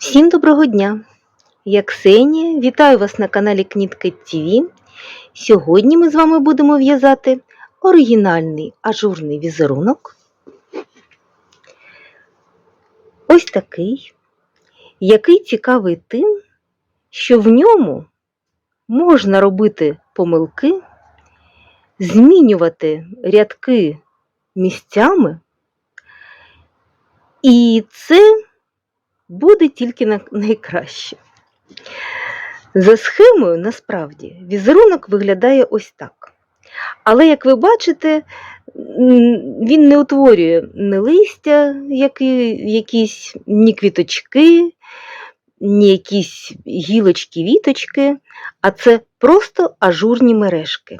Всім доброго дня! Я Ксенія, вітаю вас на каналі Кнітки ТВ. Сьогодні ми з вами будемо в'язати оригінальний ажурний візерунок. Ось такий, який цікавий тим, що в ньому можна робити помилки, змінювати рядки місцями, і це буде тільки найкраще. За схемою, насправді, візерунок виглядає ось так. Але, як ви бачите, він не утворює ні листя, які, якісь, ні квіточки, ні якісь гілочки, віточки, а це просто ажурні мережки,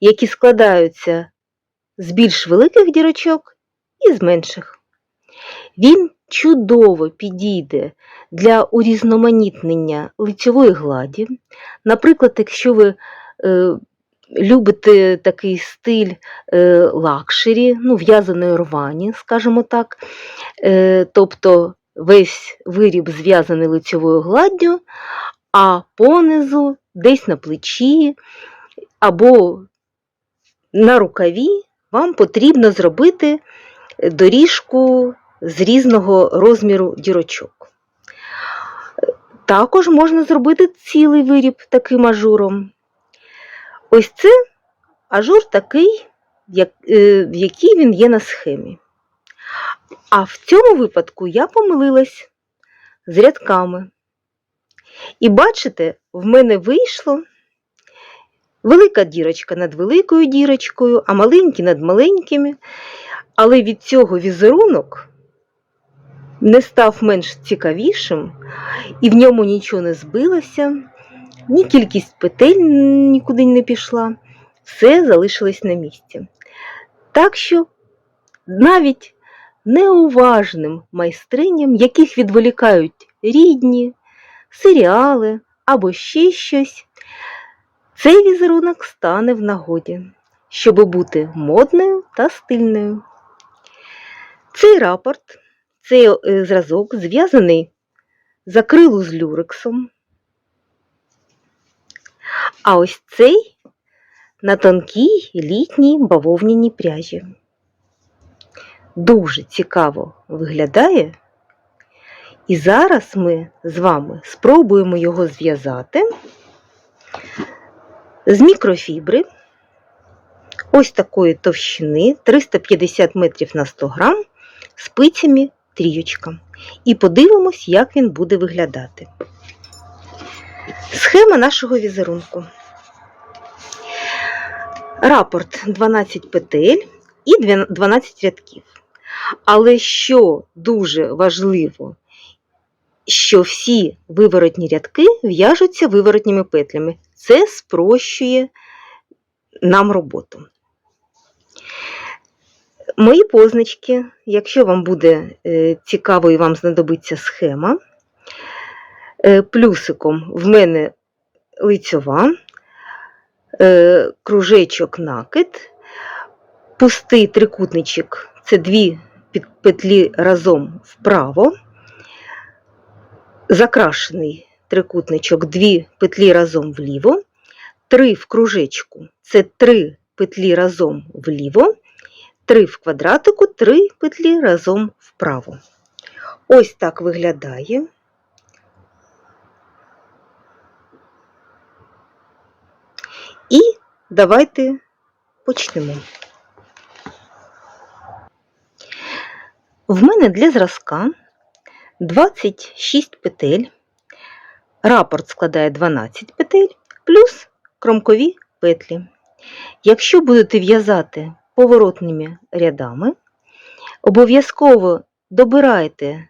які складаються з більш великих дірочок і з менших. Він чудово підійде для урізноманітнення лицьової гладі. Наприклад, якщо ви е, любите такий стиль е, лакшері, ну, в'язаної рвані, скажімо так, е, тобто весь виріб зв'язаний лицьовою гладдю, а понизу десь на плечі або на рукаві вам потрібно зробити доріжку з різного розміру дірочок. Також можна зробити цілий виріб таким ажуром. Ось це ажур такий, як, е, в який він є на схемі. А в цьому випадку я помилилась з рядками. І бачите, в мене вийшло велика дірочка над великою дірочкою, а маленькі над маленькими. Але від цього візерунок не став менш цікавішим, і в ньому нічого не збилося, ні кількість петель нікуди не пішла, все залишилось на місці. Так що навіть неуважним майстриням, яких відволікають рідні, серіали або ще щось, цей візерунок стане в нагоді, щоб бути модною та стильною. Цей рапорт, цей е, зразок зв'язаний з акрилу з люрексом. А ось цей на тонкій літній бавовняній пряжі. Дуже цікаво виглядає. І зараз ми з вами спробуємо його зв'язати з мікрофібри ось такої товщини 350 метрів на 100 грам спицями трієчка. І подивимось, як він буде виглядати. Схема нашого візерунку. Рапорт 12 петель і 12 рядків. Але що дуже важливо, що всі виворотні рядки в'яжуться виворотніми петлями. Це спрощує нам роботу. Мої позначки, якщо вам буде е, цікаво і вам знадобиться схема, е, плюсиком в мене лицьова, е, кружечок накид, пустий трикутничок це дві петлі разом вправо, закрашений трикутничок, дві петлі разом вліво, три в кружечку це три петлі разом вліво. 3 в квадратику, 3 петлі разом вправо. Ось так виглядає. І давайте почнемо. В мене для зразка 26 петель, рапорт складає 12 петель, плюс кромкові петлі. Якщо будете в'язати поворотними рядами. Обов'язково добирайте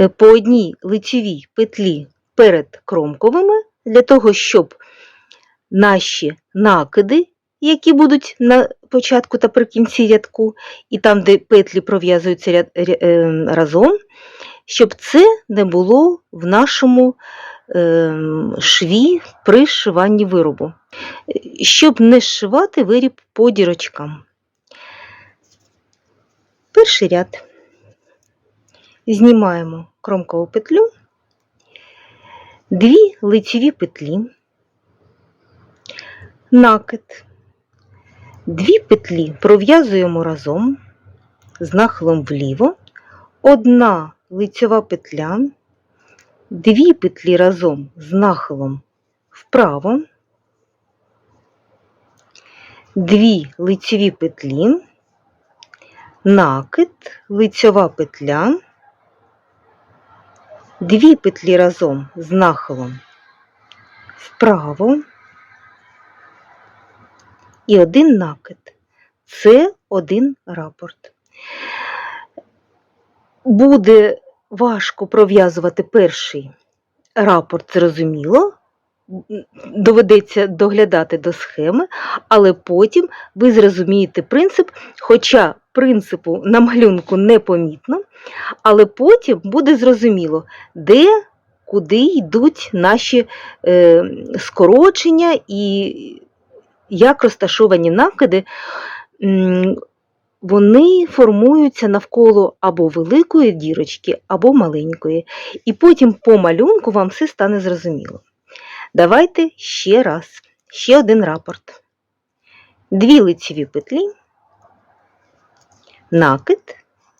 е, по одній лицевій петлі перед кромковими, для того, щоб наші накиди, які будуть на початку та при кінці рядку, і там, де петлі пров'язуються е, разом, щоб це не було в нашому ем, шві при зшиванні виробу. Щоб не зшивати виріб по дірочкам. Перший ряд. Знімаємо кромкову петлю, дві лицеві петлі, накид, дві петлі пров'язуємо разом з нахилом вліво, одна лицьова петля, дві петлі разом з нахилом вправо, дві лицеві петлі, накид, лицьова петля, дві петлі разом з нахилом вправо і один накид. Це один рапорт. Буде важко пров'язувати перший рапорт, зрозуміло, доведеться доглядати до схеми, але потім ви зрозумієте принцип, хоча принципу на малюнку непомітно, але потім буде зрозуміло, де, куди йдуть наші е, скорочення і як розташовані накиди. Вони формуються навколо або великої дірочки, або маленької. І потім по малюнку вам все стане зрозуміло. Давайте ще раз, ще один рапорт. Дві лицеві петлі, накид,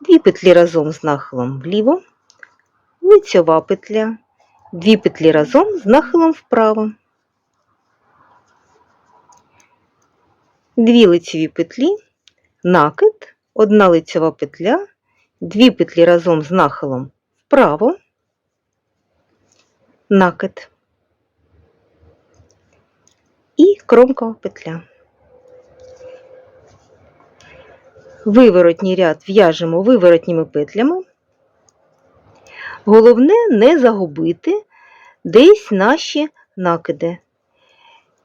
дві петлі разом з нахилом вліво, лицьова петля, дві петлі разом з нахилом вправо. Дві лицеві петлі, накид, одна лицьова петля, дві петлі разом з нахилом вправо, накид і кромкова петля. Виворотній ряд в'яжемо виворотніми петлями. Головне не загубити десь наші накиди,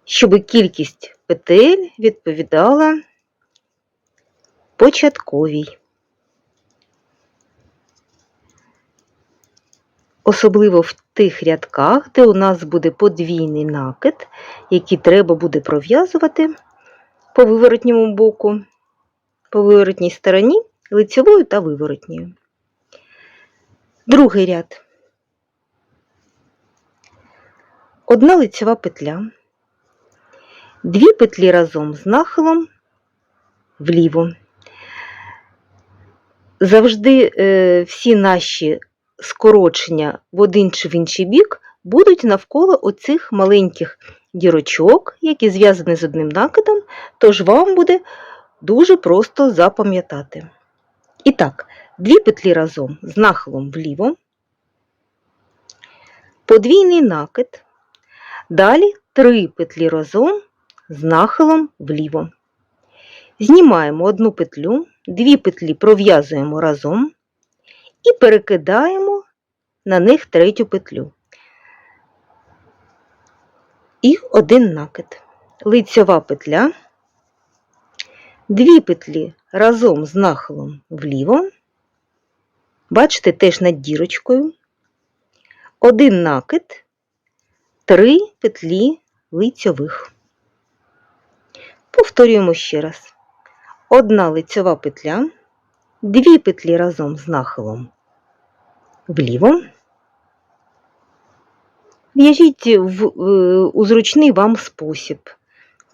щоб кількість петель відповідала початковій. Особливо в тих рядках, де у нас буде подвійний накид, який треба буде пров'язувати по виворотньому боку, по виворотній стороні, лицевою та виворотньою. Другий ряд. Одна лицева петля, дві петлі разом з нахилом вліво. Завжди е, всі наші скорочення в один чи в інший бік будуть навколо оцих маленьких дірочок, які зв'язані з одним накидом, тож вам буде дуже просто запам'ятати. І так, дві петлі разом з нахилом вліво, подвійний накид, далі три петлі разом з нахилом вліво. Знімаємо одну петлю, дві петлі пров'язуємо разом і перекидаємо на них третю петлю. І один накид. Лицьова петля, дві петлі разом з нахилом вліво, бачите, теж над дірочкою, один накид, три петлі лицьових. Повторюємо ще раз. Одна лицьова петля, дві петлі разом з нахилом вліво. В'яжіть в, е, у зручний вам спосіб.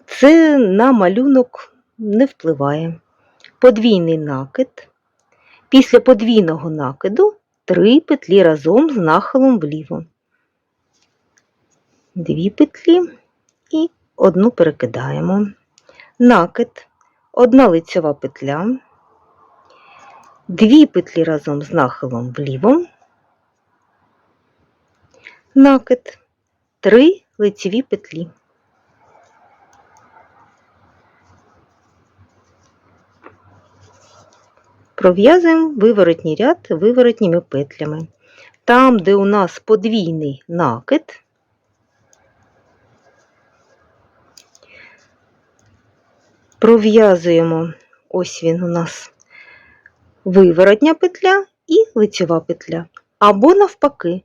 Це на малюнок не впливає. Подвійний накид. Після подвійного накиду три петлі разом з нахилом вліво. Дві петлі і одну перекидаємо. Накид, одна лицьова петля, дві петлі разом з нахилом вліво, накид, три лицеві петлі. Пров'язуємо виворотній ряд виворотніми петлями. Там, де у нас подвійний накид, пров'язуємо, ось він у нас виворотня петля і лицьова петля. Або навпаки,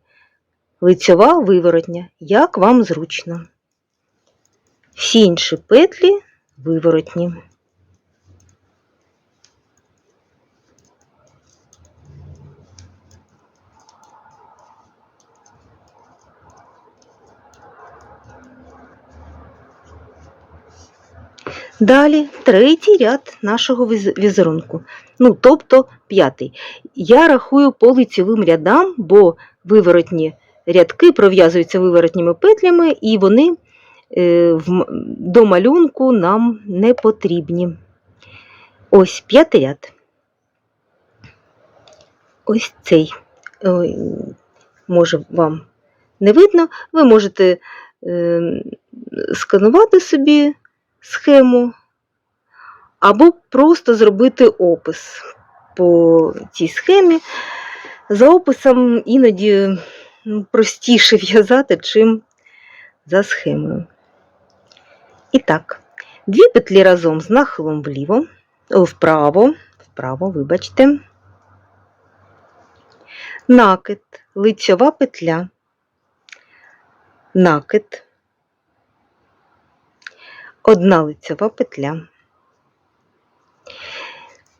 лицьова виворотня, як вам зручно. Всі інші петлі виворотні. Далі третій ряд нашого візерунку. Ну, тобто п'ятий. Я рахую по лицевим рядам, бо виворотні рядки пров'язуються виворотніми петлями, і вони е, до малюнку нам не потрібні. Ось п'ятий ряд. Ось цей. Ой, може, вам не видно. Ви можете е, сканувати собі схему, або просто зробити опис по цій схемі. За описом іноді ну, простіше в'язати, чим за схемою. І так, дві петлі разом з нахилом вліво, вправо, вправо, вибачте. Накид, лицьова петля, накид, одна лицьова петля.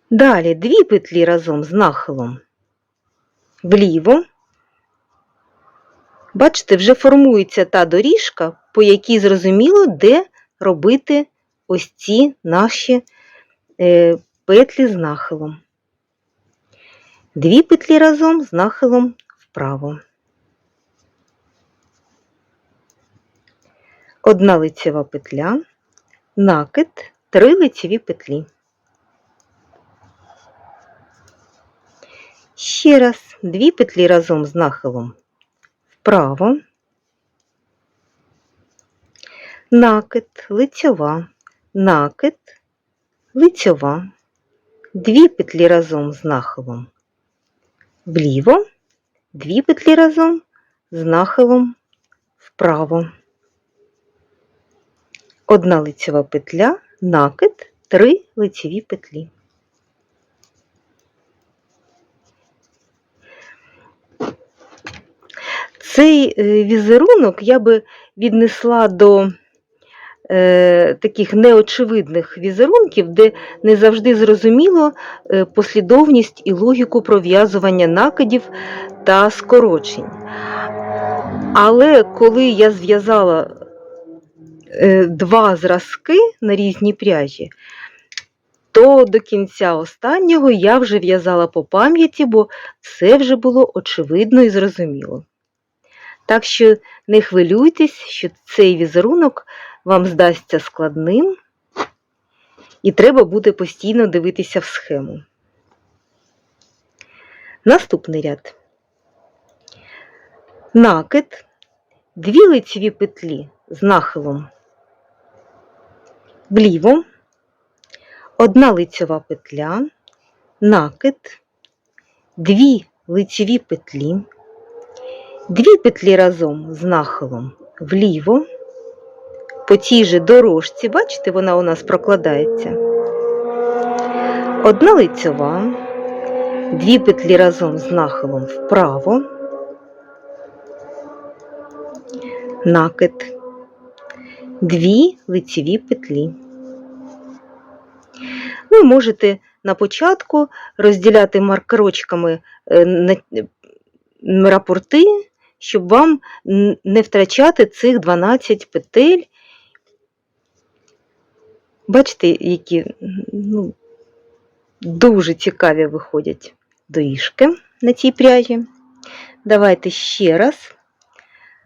Далі дві петлі разом з нахилом вліво. Бачите, вже формується та доріжка, по якій зрозуміло, де робити ось ці наші е, петлі з нахилом. Дві петлі разом з нахилом вправо. Одна лицева петля, накид, три лицеві петлі. Ще раз дві петлі разом з нахилом. Вправо, накид, лицьова, накид, лицьова, дві петлі разом з нахилом. Вліво, дві петлі разом з нахилом. Вправо. Одна лицьова петля, накид, три лицеві петлі. Цей е, візерунок я би віднесла до е, таких неочевидних візерунків, де не завжди зрозуміло е, послідовність і логіку пров'язування накидів та скорочень. Але коли я зв'язала два зразки на різні пряжі, то до кінця останнього я вже в'язала по пам'яті, бо все вже було очевидно і зрозуміло. Так що не хвилюйтесь, що цей візерунок вам здасться складним, і треба буде постійно дивитися в схему. Наступний ряд. Накид, дві лицеві петлі з нахилом вліво, одна лицьова петля, накид, дві лицеві петлі, дві петлі разом з нахилом вліво, по тій же дорожці, бачите, вона у нас прокладається. Одна лицьова, дві петлі разом з нахилом вправо, накид, дві лицеві петлі. Ви можете на початку розділяти маркерочками е, рапорти, щоб вам не втрачати цих 12 петель. Бачите, які ну, дуже цікаві виходять доріжки на цій пряжі. Давайте ще раз.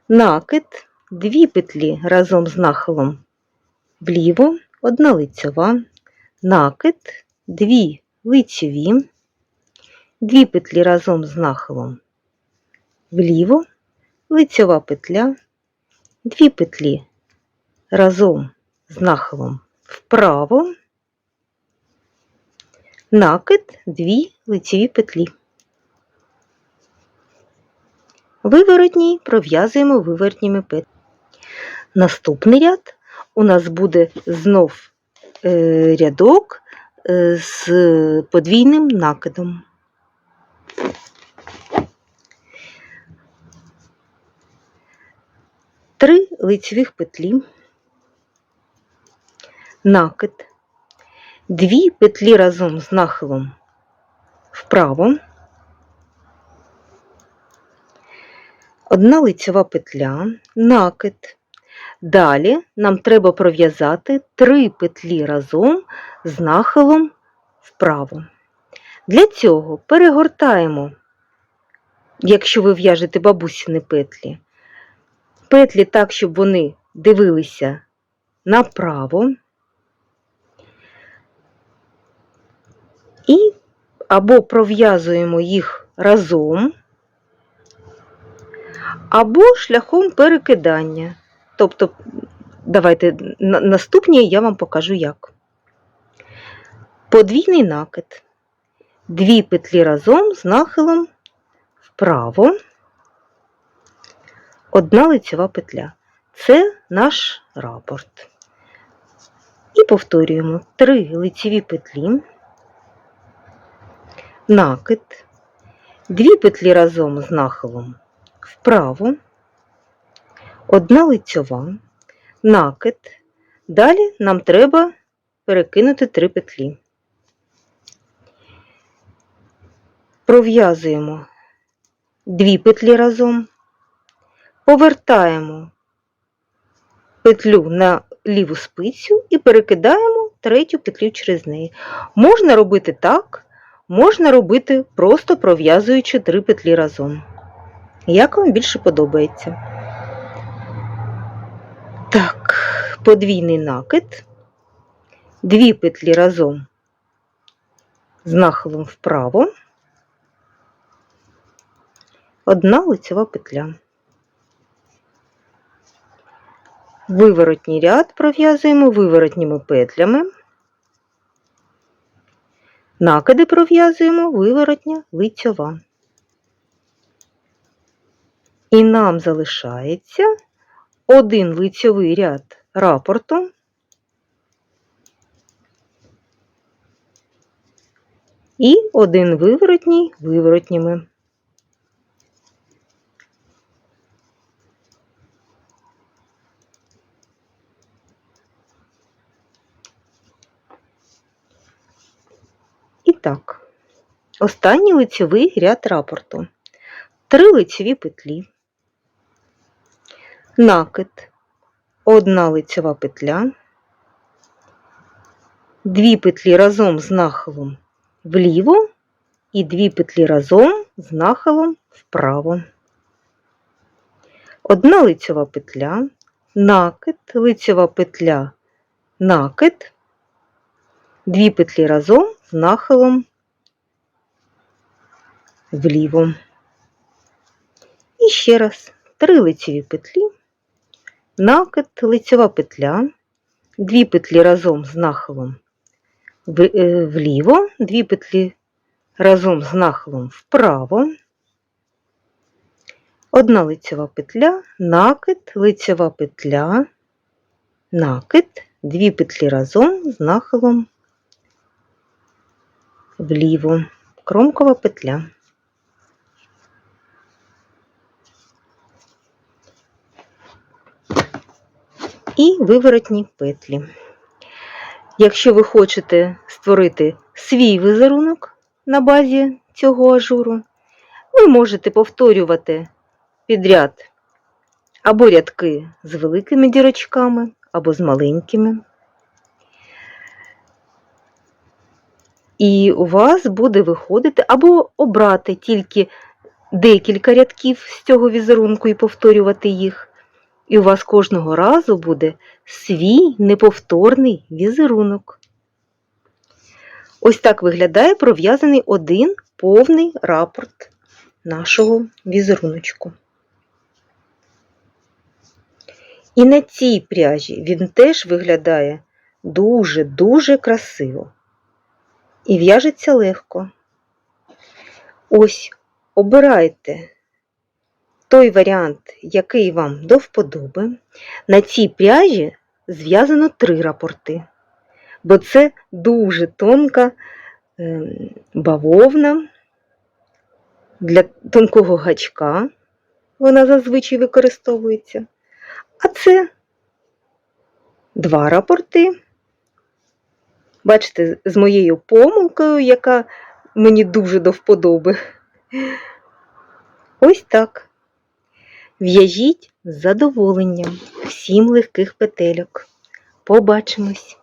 Накид, дві петлі разом з нахилом вліво, одна лицьова, накид, дві лицеві, дві петлі разом з нахилом вліво, лицьова петля, дві петлі разом з нахилом вправо, накид, дві лицеві петлі. Виворотній пров'язуємо виворотніми петлями. Наступний ряд. У нас буде знов е, рядок е, з подвійним накидом. Три лицевих петлі, накид, дві петлі разом з нахилом вправо, одна лицева петля, накид, Далі нам треба пров'язати три петлі разом з нахилом вправо. Для цього перегортаємо, якщо ви в'яжете бабусіни петлі, петлі так, щоб вони дивилися направо. І або пров'язуємо їх разом, або шляхом перекидання. Тобто, давайте на- наступні я вам покажу як. Подвійний накид. Дві петлі разом з нахилом вправо, одна лицьова петля. Це наш рапорт. І повторюємо три лицеві петлі, накид, дві петлі разом з нахилом вправо, одна лицьова, накид. Далі нам треба перекинути три петлі. Пров'язуємо дві петлі разом, повертаємо петлю на ліву спицю і перекидаємо третю петлю через неї. Можна робити так, можна робити просто пров'язуючи три петлі разом. Як вам більше подобається? Так, подвійний накид, дві петлі разом з нахилом вправо, одна лицьова петля. Виворотній ряд пров'язуємо виворотніми петлями. Накиди пров'язуємо виворотня лицьова. І нам залишається один лицьовий ряд рапорту і один виворотній виворотніми. І так, останній лицьовий ряд рапорту. Три лицьові петлі, накид, одна лицьова петля, дві петлі разом з нахилом вліво і дві петлі разом з нахилом вправо. Одна лицьова петля, накид, лицьова петля, накид, дві петлі разом з нахилом вліво. І ще раз. Три лицеві петлі, накид, лицева петля, дві петлі разом з нахилом е, вліво, дві петлі разом з нахилом вправо, одна лицева петля, накид, лицева петля, накид, дві петлі разом з нахилом вліво, кромкова петля. І виворотні петлі. Якщо ви хочете створити свій візерунок на базі цього ажуру, ви можете повторювати підряд або рядки з великими дірочками, або з маленькими. І у вас буде виходити, або обрати тільки декілька рядків з цього візерунку і повторювати їх. І у вас кожного разу буде свій неповторний візерунок. Ось так виглядає пров'язаний один повний рапорт нашого візеруночку. І на цій пряжі він теж виглядає дуже-дуже красиво. І в'яжеться легко. Ось обирайте той варіант, який вам до вподоби. На цій пряжі зв'язано три рапорти, бо це дуже тонка ем, бавовна для тонкого гачка. Вона зазвичай використовується. А це два рапорти. Бачите, з моєю помилкою, яка мені дуже до вподоби. Ось так. В'яжіть з задоволенням. Всім легких петельок. Побачимось!